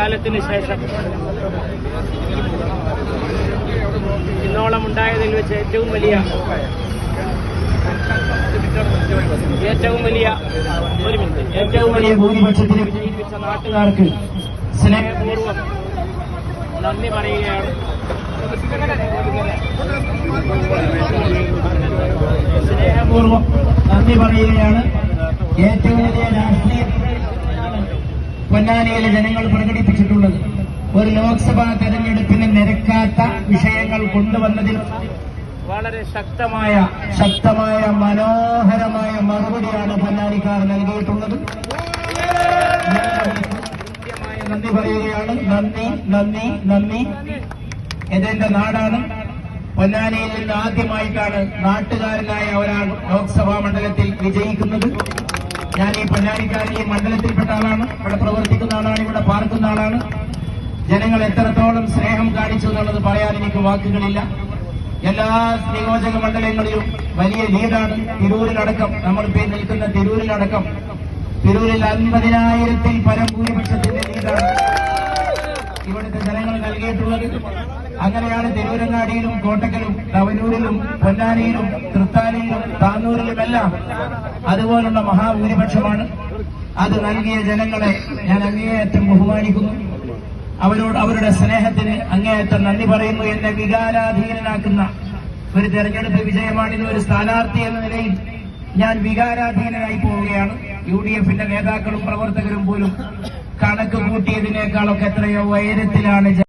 കാലത്തിന് ശേഷം ഇന്നോളം ഉണ്ടായതിൽ വെച്ച് ഏറ്റവും വലിയ ഏറ്റവും വലിയ ഒരു മിനിറ്റ്. ഏറ്റവും വലിയ ഭൂരിപക്ഷത്തിന് വിജയിപ്പിച്ച നാട്ടുകാർക്ക് സ്നേഹപൂർവം നന്ദി പറയുകയാണ്. സ്നേഹപൂർവം നന്ദി പറയുകയാണ്. ഏറ്റവും വലിയ രാഷ്ട്രീയ പൊന്നാനിയിലെ ജനങ്ങൾ പ്രകടിപ്പിച്ചിട്ടുള്ളത് ഒരു ലോക്സഭാ തെരഞ്ഞെടുപ്പിന് നിരക്കാത്ത വിഷയങ്ങൾ കൊണ്ടുവന്നതിൽ വളരെ ശക്തമായ ശക്തമായ മനോഹരമായ മറുപടിയാണ് പൊന്നാനിക്കാർ നൽകിയിട്ടുള്ളത്. നന്ദി പറയുകയാണ്. നന്ദി നന്ദി നന്ദി. ഇതെന്റെ നാടാണ്. പൊന്നാനിയിൽ നിന്ന് ആദ്യമായിട്ടാണ് നാട്ടുകാരനായ ഒരാൾ ലോക്സഭാ മണ്ഡലത്തിൽ വിജയിക്കുന്നത്. ഞാൻ ഈ പൊന്നാനിക്കാരൻ ഈ മണ്ഡലത്തിൽപ്പെട്ട ആളാണ്. ഇവിടെ പ്രവർത്തിക്കുന്ന ആളാണ്. ഇവിടെ പാർക്കുന്ന ആളാണ്. ജനങ്ങൾ എത്രത്തോളം സ്നേഹം കാണിച്ചു എന്നുള്ളത് പറയാൻ എനിക്ക് വാക്കുകളില്ല. എല്ലാ നിയോജക മണ്ഡലങ്ങളിലും വലിയ ലീഡാണ് തിരൂരിലടക്കം. നമ്മൾ പേര് നിൽക്കുന്ന തിരൂരിലടക്കം. തിരൂരിൽ അൻപതിനായിരത്തിൽ പരം ഭൂരിപക്ഷത്തിന്റെ ലീഡാണ് ഇവിടുത്തെ ജനങ്ങൾ നൽകിയിട്ടുള്ളത്. അങ്ങനെയാണ് തിരൂരങ്ങാടിയിലും കോട്ടക്കലും തവനൂരിലും പൊന്നാനിയിലും തൃത്താലയിലും താന്നൂരിലുമെല്ലാം അതുപോലുള്ള മഹാഭൂരിപക്ഷമാണ്. അത് നൽകിയ ജനങ്ങളെ ഞാൻ അങ്ങേയറ്റം ബഹുമാനിക്കുന്നു. അവരോട് അവരുടെ സ്നേഹത്തിന് അങ്ങേയറ്റം നന്ദി പറയുന്നു എന്നെ വികാരാധീനനാക്കുന്ന ഒരു തെരഞ്ഞെടുപ്പ് വിജയമാണിത് ഒരു സ്ഥാനാർത്ഥി എന്ന നിലയിൽ ഞാൻ വികാരാധീനനായി പോവുകയാണ്. യു ഡി എഫിന്റെ നേതാക്കളും പ്രവർത്തകരും പോലും കണക്ക് കൂട്ടിയതിനേക്കാളൊക്കെ എത്രയോ ഉയരത്തിലാണ് ജന-